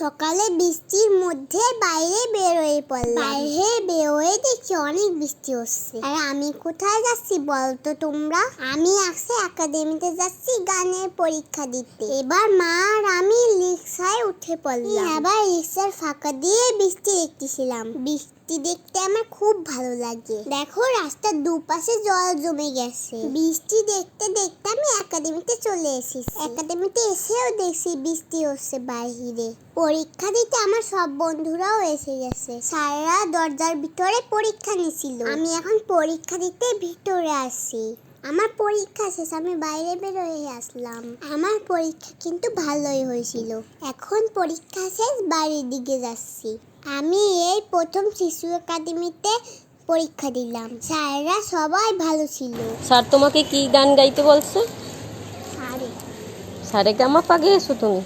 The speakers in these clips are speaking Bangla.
সকালে বৃষ্টির মধ্যে বাইরে বেরোয় পড়লাম। বাইরে বেরোয় দেখি অনেক বৃষ্টি হচ্ছে। আর আমি কোথায় যাচ্ছি বলতো তোমরা? আমি আজকে একাডেমিতে যাচ্ছি গানের পরীক্ষা দিতে। এবার মা আর আমি রিক্সায় উঠে পড়লাম। আবার রিক্সার ফাঁকা দিয়ে বৃষ্টি দেখতেছিলাম। বৃষ্টি দেখতে আমার খুব ভালো লাগে। দেখো, রাস্তার দুপাশে জল জমে গেছে। বৃষ্টি দেখতে দেখতে আমি একাডেমিতে চলে এসেছি। একাডেমিতে এসেও দেখছি বৃষ্টি হচ্ছে বাইরে পরীক্ষা দিতে আমার সব বন্ধুরাও এসে গেছে। সারা দরজার ভিতরে পরীক্ষা নিছিল। আমি এখন পরীক্ষা দিতে ভিতরে আসি আমার পরীক্ষা শেষ, আমি বাইরে বেরোয় আসলাম। আমার পরীক্ষা কিন্তু ভালোই হয়েছিল। এখন পরীক্ষা শেষ, বাড়ির দিকে যাচ্ছি। আমি এই প্রথম শিশু একাডেমিতে পরীক্ষা দিলাম। স্যাররা সবাই ভালো ছিল। স্যার তোমাকে কি গান গাইতে বলছে? আরে সারে গামাপা গেয়েছো তুমি?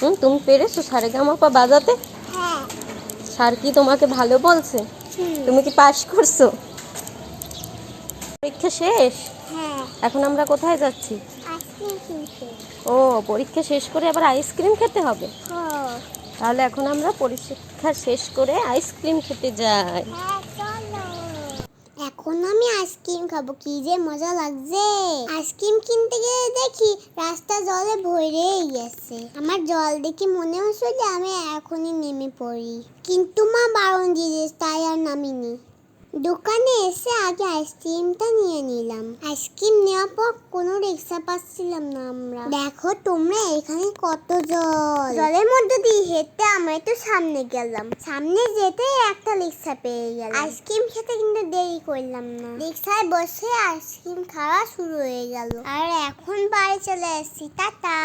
হুম তুমি পেরেছ সারে গামাপা বাজাতে? হ্যাঁ। স্যার কি তোমাকে ভালো বলছে? তুমি কি পাশ করছ? পরীক্ষা শেষ? হ্যাঁ। এখন আমরা কোথায় যাচ্ছি? ও পরীক্ষা শেষ করে আবার আইসক্রিম খেতে হবে? ও তাহলে এখন আমরা পরীক্ষা শেষ করে আইসক্রিম খেতে যাই। এখন আমি আইসক্রিম খাব, কি যে মজা লাগছে। আইসক্রিম কিনতে গিয়ে দেখি রাস্তা জলে ভরে গেছে। আমার জল দেখি মনে হচ্ছে যে আমি এখনই নেমে পড়ি। কিন্তু মা বারণ দিয়ে তাই আর নামিনি। দোকানে এসে আগে আইসক্রিমটা নিয়ে নিলাম। আইসক্রিম নেওয়ার পর কোনো রিক্সা পাচ্ছিলাম না আমরা। দেখো তোমরা এখানে কত জল। জলের মধ্যে দিয়ে হেঁটে আমরা একটু সামনে গেলাম। সামনে যেতে একটা রিক্সা পেয়ে গেলাম। আইসক্রিম খেতে কিন্তু দেরি করলাম না। রিক্সায় বসে আইসক্রিম খাওয়া শুরু হয়ে গেল। আর এখন বাড়ি চলে এসেছি। টাটা।